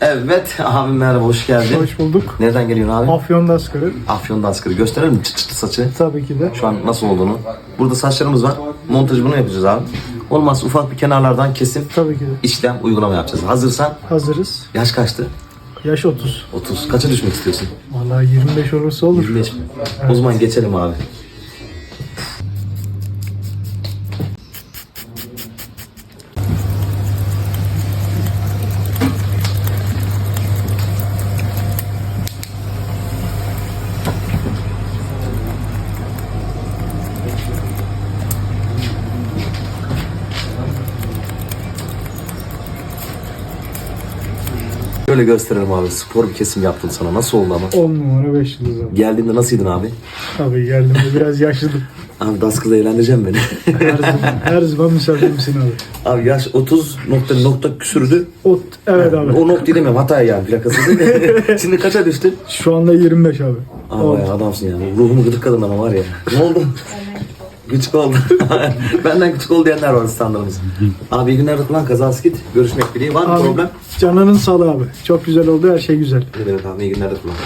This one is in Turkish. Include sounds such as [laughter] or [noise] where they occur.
Evet abi merhaba hoş geldin. Hoş bulduk. Nereden geliyorsun abi? Afyon Daskarı. Afyon'da askırı. Gösterelim mi çıt çıt saçı? Tabii ki de. Şu an nasıl olduğunu. Burada saçlarımız var. Montaj bunu yapacağız abi. Olmazsa ufak bir kenarlardan kesim Tabii ki de. işlem uygulama yapacağız. Hazırsan Hazırız. yaş kaçtı? Yaş 30. 30. Kaça düşmek istiyorsun? Vallahi 25 olursa olur. 25 mi? O zaman geçelim abi. Şöyle gösterelim abi. Spor bir kesim yaptım sana. Nasıl oldu ama? 10 numara 5 yıldız abi. Geldiğinde nasıydın abi? Tabii geldiğimde biraz yaşlıydım. [laughs] Abi Daskıl'da eğlendireceğim beni. Her zaman, her zaman misafirimsin abi. abi yaş 30 nokta nokta küsürdü. Ot, evet abi. O nokta demiyorum Hatay yani plakası değil mi? [laughs] Şimdi kaça düştün? Şu anda 25 abi. Abi Oldu. bayağı adamsın ya. Ruhumu gıdık kadın ama var ya. Ne oldu? [laughs] küçük oldu. [laughs] Benden küçük ol diyenler var standlarımız. abi iyi günler kullan kazası git. Görüşmek dileğiyle. Var mı Abi, problem? Cananın sağlığı abi. Çok güzel oldu her şey güzel. Evet abi iyi günler kullan.